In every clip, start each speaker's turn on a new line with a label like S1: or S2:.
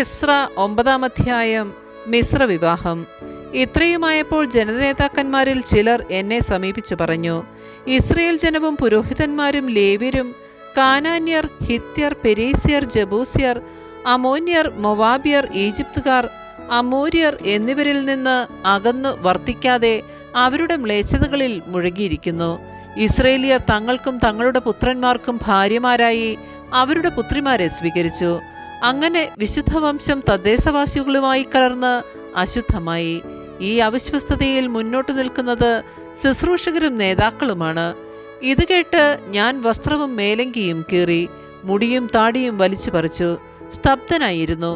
S1: എസ്ര ഒമ്പതാം അധ്യായം മിശ്ര വിവാഹം ഇത്രയുമായപ്പോൾ ജനനേതാക്കന്മാരിൽ ചിലർ എന്നെ സമീപിച്ചു പറഞ്ഞു ഇസ്രയേൽ ജനവും പുരോഹിതന്മാരും ലേവ്യരും കാനാന്യർ ഹിത്യർ പെരീസ്യർ ജബൂസ്യർ അമോന്യർ മൊവാബിയർ ഈജിപ്തുകാർ അമൂര്യർ എന്നിവരിൽ നിന്ന് അകന്നു വർത്തിക്കാതെ അവരുടെ മ്ലേച്ഛതകളിൽ മുഴുകിയിരിക്കുന്നു ഇസ്രയേലിയർ തങ്ങൾക്കും തങ്ങളുടെ പുത്രന്മാർക്കും ഭാര്യമാരായി അവരുടെ പുത്രിമാരെ സ്വീകരിച്ചു അങ്ങനെ വിശുദ്ധ വംശം തദ്ദേശവാസികളുമായി കലർന്ന് അശുദ്ധമായി ഈ അവിശ്വസ്തതയിൽ മുന്നോട്ട് നിൽക്കുന്നത് ശുശ്രൂഷകരും നേതാക്കളുമാണ് ഇത് കേട്ട് ഞാൻ വസ്ത്രവും മേലങ്കിയും കീറി മുടിയും താടിയും വലിച്ചു പറിച്ചു സ്തബ്ധനായിരുന്നു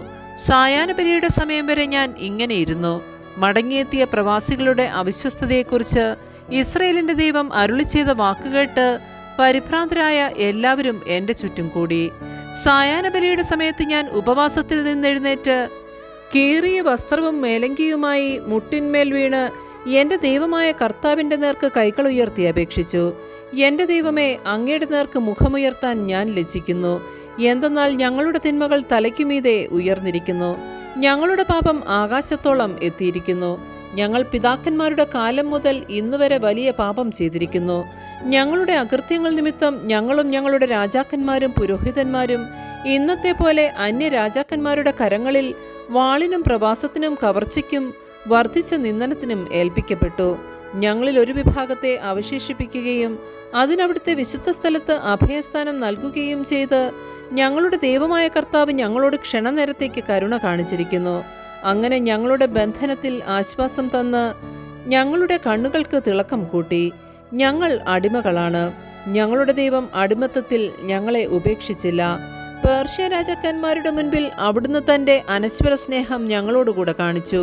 S1: സായാഹ്നപരിയുടെ സമയം വരെ ഞാൻ ഇങ്ങനെ ഇരുന്നു മടങ്ങിയെത്തിയ പ്രവാസികളുടെ അവിശ്വസ്തതയെക്കുറിച്ച് ഇസ്രയേലിൻ്റെ ദൈവം അരുളി ചെയ്ത വാക്കുകേട്ട് പരിഭ്രാന്തരായ എല്ലാവരും എന്റെ ചുറ്റും കൂടി സായാഹ്നബലിയുടെ സമയത്ത് ഞാൻ ഉപവാസത്തിൽ നിന്നെഴുന്നേറ്റ് കീറിയ വസ്ത്രവും മേലങ്കിയുമായി മുട്ടിന്മേൽ വീണ് എന്റെ ദൈവമായ കർത്താവിന്റെ നേർക്ക് കൈകൾ ഉയർത്തി അപേക്ഷിച്ചു എന്റെ ദൈവമേ അങ്ങയുടെ നേർക്ക് മുഖമുയർത്താൻ ഞാൻ ലജ്ജിക്കുന്നു എന്തെന്നാൽ ഞങ്ങളുടെ തിന്മകൾ തലയ്ക്കുമീതെ ഉയർന്നിരിക്കുന്നു ഞങ്ങളുടെ പാപം ആകാശത്തോളം എത്തിയിരിക്കുന്നു ഞങ്ങൾ പിതാക്കന്മാരുടെ കാലം മുതൽ വരെ വലിയ പാപം ചെയ്തിരിക്കുന്നു ഞങ്ങളുടെ അകൃത്യങ്ങൾ നിമിത്തം ഞങ്ങളും ഞങ്ങളുടെ രാജാക്കന്മാരും പുരോഹിതന്മാരും ഇന്നത്തെ പോലെ അന്യ രാജാക്കന്മാരുടെ കരങ്ങളിൽ വാളിനും പ്രവാസത്തിനും കവർച്ചയ്ക്കും വർദ്ധിച്ച നിന്ദനത്തിനും ഏൽപ്പിക്കപ്പെട്ടു ഞങ്ങളിൽ ഒരു വിഭാഗത്തെ അവശേഷിപ്പിക്കുകയും അതിനവിടുത്തെ വിശുദ്ധ സ്ഥലത്ത് അഭയസ്ഥാനം നൽകുകയും ചെയ്ത് ഞങ്ങളുടെ ദൈവമായ കർത്താവ് ഞങ്ങളോട് ക്ഷണനേരത്തേക്ക് കരുണ കാണിച്ചിരിക്കുന്നു അങ്ങനെ ഞങ്ങളുടെ ബന്ധനത്തിൽ ആശ്വാസം തന്ന് ഞങ്ങളുടെ കണ്ണുകൾക്ക് തിളക്കം കൂട്ടി ഞങ്ങൾ അടിമകളാണ് ഞങ്ങളുടെ ദൈവം അടിമത്തത്തിൽ ഞങ്ങളെ ഉപേക്ഷിച്ചില്ല പേർഷ്യ രാജാക്കന്മാരുടെ മുൻപിൽ അവിടുന്ന് തൻ്റെ അനശ്വര സ്നേഹം ഞങ്ങളോടുകൂടെ കാണിച്ചു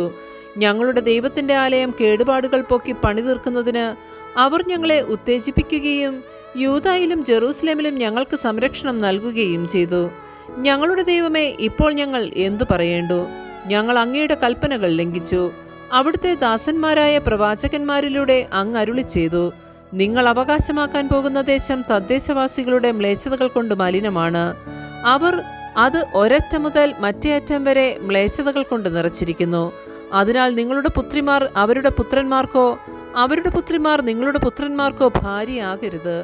S1: ഞങ്ങളുടെ ദൈവത്തിൻ്റെ ആലയം കേടുപാടുകൾ പൊക്കി തീർക്കുന്നതിന് അവർ ഞങ്ങളെ ഉത്തേജിപ്പിക്കുകയും യൂതായിലും ജെറൂസലേമിലും ഞങ്ങൾക്ക് സംരക്ഷണം നൽകുകയും ചെയ്തു ഞങ്ങളുടെ ദൈവമേ ഇപ്പോൾ ഞങ്ങൾ എന്തു പറയേണ്ടു ഞങ്ങൾ അങ്ങയുടെ കൽപ്പനകൾ ലംഘിച്ചു അവിടുത്തെ ദാസന്മാരായ പ്രവാചകന്മാരിലൂടെ അങ്ങ് അരുളി ചെയ്തു നിങ്ങൾ അവകാശമാക്കാൻ പോകുന്ന ദേശം തദ്ദേശവാസികളുടെ മ്ലേച്ഛതകൾ കൊണ്ട് മലിനമാണ് അവർ അത് ഒരറ്റം മുതൽ മറ്റേ അറ്റം വരെ മ്ലേച്ഛതകൾ കൊണ്ട് നിറച്ചിരിക്കുന്നു അതിനാൽ നിങ്ങളുടെ പുത്രിമാർ അവരുടെ പുത്രന്മാർക്കോ അവരുടെ പുത്രിമാർ നിങ്ങളുടെ പുത്രന്മാർക്കോ ഭാര്യയാകരുത്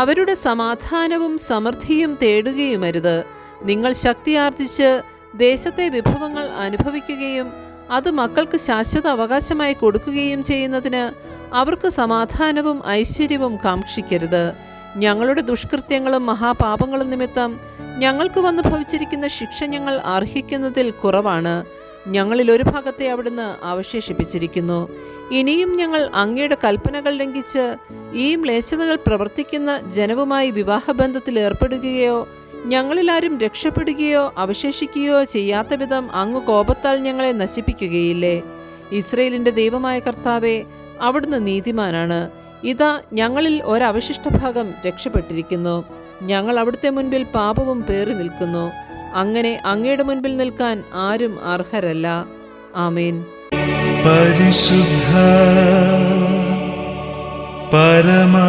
S1: അവരുടെ സമാധാനവും സമൃദ്ധിയും തേടുകയുമരുത് നിങ്ങൾ ശക്തിയാർജിച്ച് ദേശത്തെ വിഭവങ്ങൾ അനുഭവിക്കുകയും അത് മക്കൾക്ക് ശാശ്വത അവകാശമായി കൊടുക്കുകയും ചെയ്യുന്നതിന് അവർക്ക് സമാധാനവും ഐശ്വര്യവും കാക്ഷിക്കരുത് ഞങ്ങളുടെ ദുഷ്കൃത്യങ്ങളും മഹാപാപങ്ങളും നിമിത്തം ഞങ്ങൾക്ക് വന്ന് ഭവിച്ചിരിക്കുന്ന ശിക്ഷ ഞങ്ങൾ അർഹിക്കുന്നതിൽ കുറവാണ് ഞങ്ങളിൽ ഒരു ഭാഗത്തെ അവിടുന്ന് അവശേഷിപ്പിച്ചിരിക്കുന്നു ഇനിയും ഞങ്ങൾ അങ്ങയുടെ കൽപ്പനകൾ ലംഘിച്ച് ഈ മ്ലേച്ഛതകൾ പ്രവർത്തിക്കുന്ന ജനവുമായി വിവാഹബന്ധത്തിൽ ഏർപ്പെടുകയോ ഞങ്ങളിലാരും രക്ഷപ്പെടുകയോ അവശേഷിക്കുകയോ ചെയ്യാത്ത വിധം അങ്ങ് കോപത്താൽ ഞങ്ങളെ നശിപ്പിക്കുകയില്ലേ ഇസ്രയേലിൻ്റെ ദൈവമായ കർത്താവെ അവിടുന്ന് നീതിമാനാണ് ഇതാ ഞങ്ങളിൽ ഒരവശിഷ്ടഭാഗം രക്ഷപ്പെട്ടിരിക്കുന്നു ഞങ്ങൾ അവിടുത്തെ മുൻപിൽ പാപവും പേറി നിൽക്കുന്നു അങ്ങനെ അങ്ങയുടെ മുൻപിൽ നിൽക്കാൻ ആരും അർഹരല്ല ആമേൻ
S2: പരിശുദ്ധ പരമാ